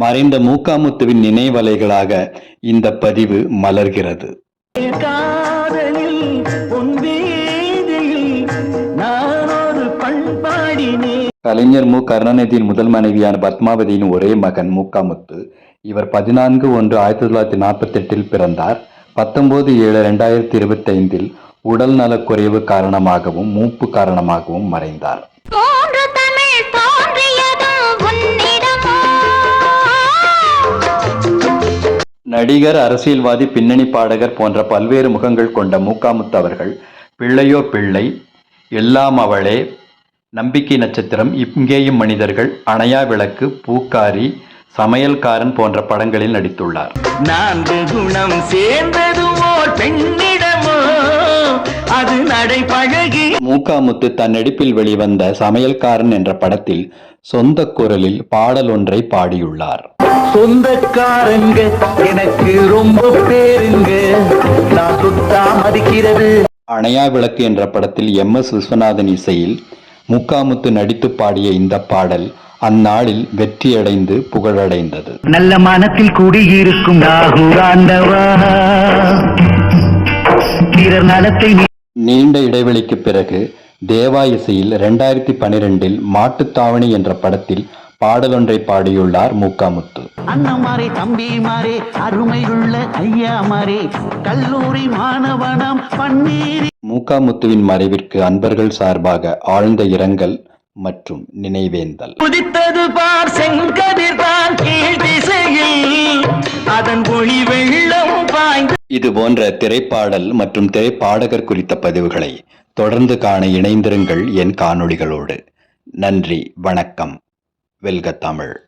மறைந்த மூக்காமுத்துவின் நினைவலைகளாக இந்த பதிவு மலர்கிறது. கலைஞர் மு. கருணாநிதியின் முதல் மனைவியான பத்மாவதியின் ஒரே மகன் மூக்காமுத்து. இவர் பதினான்கு ஒன்று ஆயிரத்தி தொள்ளாயிரத்தி நாற்பத்தி எட்டில் பிறந்தார். பத்தொன்பது ஏழு ரெண்டாயிரத்தி இருபத்தி ஐந்தில் உடல் நலக்குறைவு காரணமாகவும் மூப்பு காரணமாகவும் மறைந்தார். நடிகர் அரசியல்வாதி பின்னணி பாடகர் போன்ற பல்வேறு முகங்கள் கொண்ட மூக்காமுத்து அவர்கள் பிள்ளையோ பிள்ளை எல்லாம் அவளே நம்பிக்கை நட்சத்திரம் இங்கேயும் மனிதர்கள் அணையா விளக்கு பூக்காரி சமையல்காரன் போன்ற படங்களில் நடித்துள்ளார். நான்கு குணம் சேர்ந்தது ஓர் பெண்ணிடமோ அது நடை பழகி. மூக்காமுத்து தன் நடிப்பில் வெளிவந்த சமையல்காரன் என்ற படத்தில் சொந்த குரலில் பாடல் ஒன்றை பாடியுள்ளார். சொந்தக்காரங்க எனக்கு ரொம்ப பேருங்க. நான் சுத்தா மதிக்கிறது. அணையா விளக்கு என்ற படத்தில் எம் எஸ் விஸ்வநாதன் இசையில் மூக்காமுத்து நடித்து பாடிய இந்த பாடல் அந்நாளில் வெற்றியடைந்து புகழடைந்தது. நல்ல மனத்தில் குடியிருக்கும் நீண்ட இடைவெளிக்கு பிறகு தேவா இசையில் ரெண்டாயிரத்தி பனிரெண்டில் மாட்டுத்தாவணி என்ற படத்தில் பாடலொன்றை பாடியுள்ளார் மூக்காமுத்து. அண்ணமாரே தம்பிமாரே அருமையுள்ள ஐயாமாரே கல்லூரி மாணவனம் பன்னீரி. மூக்காமுத்துவின் மறைவிற்கு அன்பர்கள் சார்பாக ஆழ்ந்த இரங்கல் மற்றும் நினைவேந்தல். உதித்தது பார் செங்கதிர் தான் கீழ் திசையில் அதன் ஒளி வெள்ளம் பாய்ந்து. இது போன்ற திரைப்பாடல் மற்றும் திரைப்பாடகர் குறித்த பதிவுகளை தொடர்ந்து காண இணைந்திருங்கள் என் காணொளிகளோடு. நன்றி வணக்கம். வெல்க தமிழ்.